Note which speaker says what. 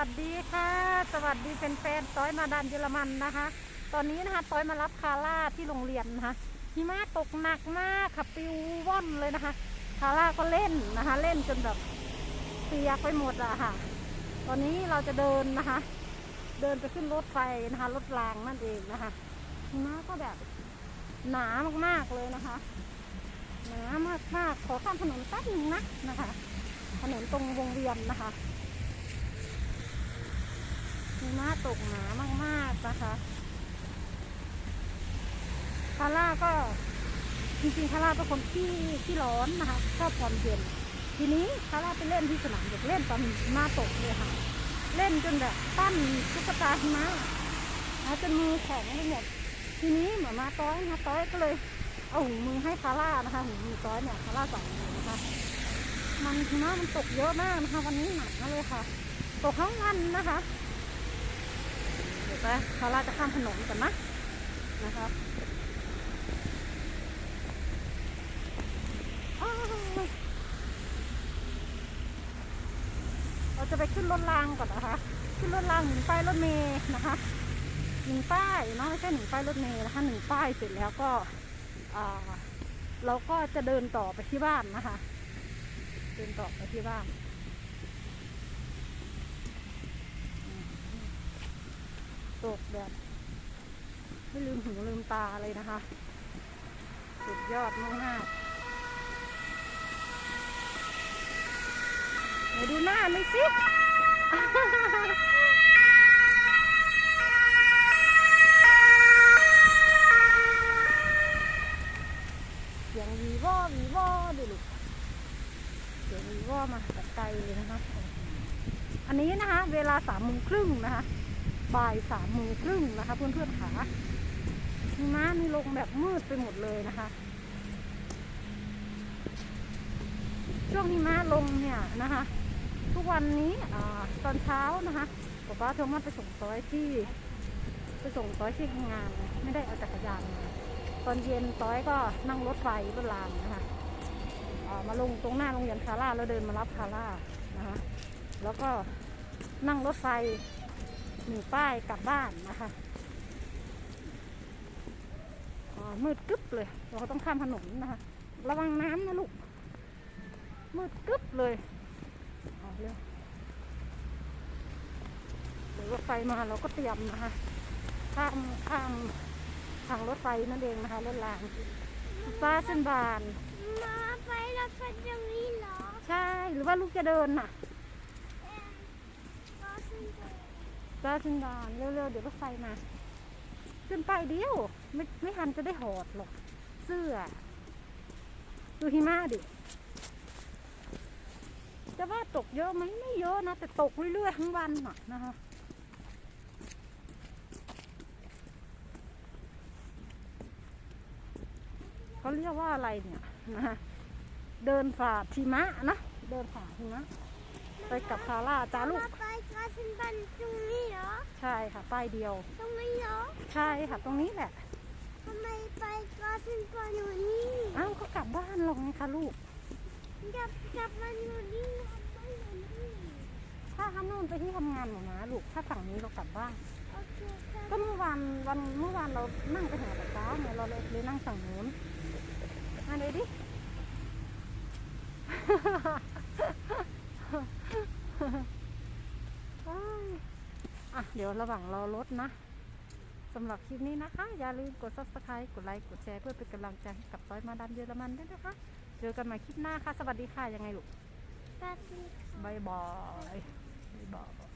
Speaker 1: วัสดีค่ะ สวัสดีเป็นแฟนๆต้อยมาดันเยอรมันนะคะ ตอนนี้นะคะต้อยมารับคาร่าที่โรงเรียนนะคะหิมะตกหนักมากค่ะปิวว่อนเลยนะคะ คาร่าก็เล่นนะคะ เล่นจนแบบเปียกไปหมดอะค่ะ ตอนนี้เราจะเดินนะคะ เดินไปขึ้นรถไฟนะคะ รถรางนั่นเองนะคะหิมะก็แบบหนามากๆเลยนะคะหนามากๆขอข้ามถนนแป๊บหนึงนะนะคะ ถนนตรงวงเวียนนะคะ หิมะตกหนามากๆนะคะคาร่าก็จริงๆคาร่าเป็นคนที่ที่ร้อนนะคะชอบความเย็น ทีนี้คาร่าไปเล่นที่สนามเด็กเล่นตอนหิมะตกเลยค่ะ เล่นจนแบบปั้นตุ๊กตาหิมะนะจนมือแข็งไปหมด ทีนี้หมามาต้อยมาต้อยก็เลยเอาหูมือให้คาร่านะคะหูมือต้อยเนี่ยคาร่าสองมือนะคะมันหิมะมันตกเยอะมากนะคะ วันนี้หนักเลยค่ะ ตกทั้งวันนะคะ ไปคาราจะข้ามถนนกันนะนะคะอ้าวเราจะไปขึ้นรถรางก่อนนะคะ ขึ้นรถรางหนึ่งป้ายรถเมย์นะคะหนึ่งป้ายเนาะไม่ใช่หนึ่งป้ายรถเมย์นะคะหนึ่งป้ายเสร็จแล้วก็เราก็จะเดินต่อไปที่บ้านนะคะ เดินต่อไปที่บ้านอืมต กแบบไม่ลืมหูลืมตาเลยนะคะ สุดยอดมากๆไหนดูหน้าหน่อยสิเสียงวีวอวีวอดูลูกเสียงวีวอมาแต่ไกลเลยนะคะ อันนี้นะคะ เวลาสามโมงครึ่งนะคะ บ่ายสามโมงครึ่งนะคะ เพื่อนๆขาหิมะนี่ลงแบบมืดไปหมดเลยนะคะ ช่วงหิมะลงเนี่ยนะคะ ทุกวันนี้อตอนเช้านะคะป๊าป้าโทรมาไปส่งต้อยที่ไปส่งต้อยที่ทำงาน ไม่ได้เอาจักรยานมาตอนเย็นต้อยก็นั่งรถไฟรถรางนะคะามาลงตรงหน้าโรงเรียนคาร่าแล้วเดินมารับคาร่านะคะแล้วก็นั่งรถไฟ หนึ่งป้ายกลับบ้านนะคะอ่ามืดกึ๊บเลย เราก็ต้องข้ามถนนนะคะ ระวังน้ำนะลูก มืดกึ๊บเลยเอาเร็วเดี๋ยวรถไฟมาเราก็เตรียมนะคะข้ามข้ามทางรถไฟนั่นเองนะคะรถรางฟ้าเส้นบาน
Speaker 2: มาไปรถไฟตรงนี้เหรอ
Speaker 1: ใช่ หรือว่าลูกจะเดินน่ะ
Speaker 2: เอ็มก็ขึ้นไป
Speaker 1: ฟ้าเส้นบานเร็วๆเดี๋ยวรถไฟมา ขึ้นไปเดียว ไม่ไม่ทันจะได้หอดหรอก เสื้อ ดูหิมะดิ จะว่าตกเยอะไหมไม่เยอะนะ แต่ตกเรื่อยๆทั้งวันน่ะนะคะเขาเรียกว่าอะไรเนี่ยนะคะเดินฝ่าหิมะนะ เดินฝ่าหิมะไปกับคาร่าจ้าลูก
Speaker 2: ไปกาสินบันตรงนี้เหรอ
Speaker 1: ใช่ค่ะ ป้ายเดียว
Speaker 2: ตรงนี้เหรอ
Speaker 1: ใช่ค่ะ ตรงนี้แหละ
Speaker 2: ทำไมไปกาสินบันอยู่นี่
Speaker 1: อ้าวก็กลับบ้านหรอกไงคะลูก
Speaker 2: กลับกลับมาอยู่นี่ทำไมอยู่นี่
Speaker 1: ถ้าข้างโน้นไปที่ทำงานหนูนะลูก ถ้าฝั่งนี้เรากลับบ้าน
Speaker 2: โอเคครับ
Speaker 1: ก็เมื่อวานวันเมื่อวานเรานั่งไปหาป๊าป๊าไงเราเลยเลยนั่งฝั่งนู้นมาเลยดิ อ้ายอะเดี๋ยวระหว่างรอรถนะสำหรับคลิปนี้นะคะ อย่าลืมกด subscribe กดไลค์กดแชร์เพื่อเป็นกำลังใจให้กับต้อยมาดันเยอรมันด้วยนะคะ เจอกันใหม่คลิปหน้าค่ะ สวัสดีค่ะ ยังไงลูก
Speaker 2: กาสิน
Speaker 1: บายบายบายบาย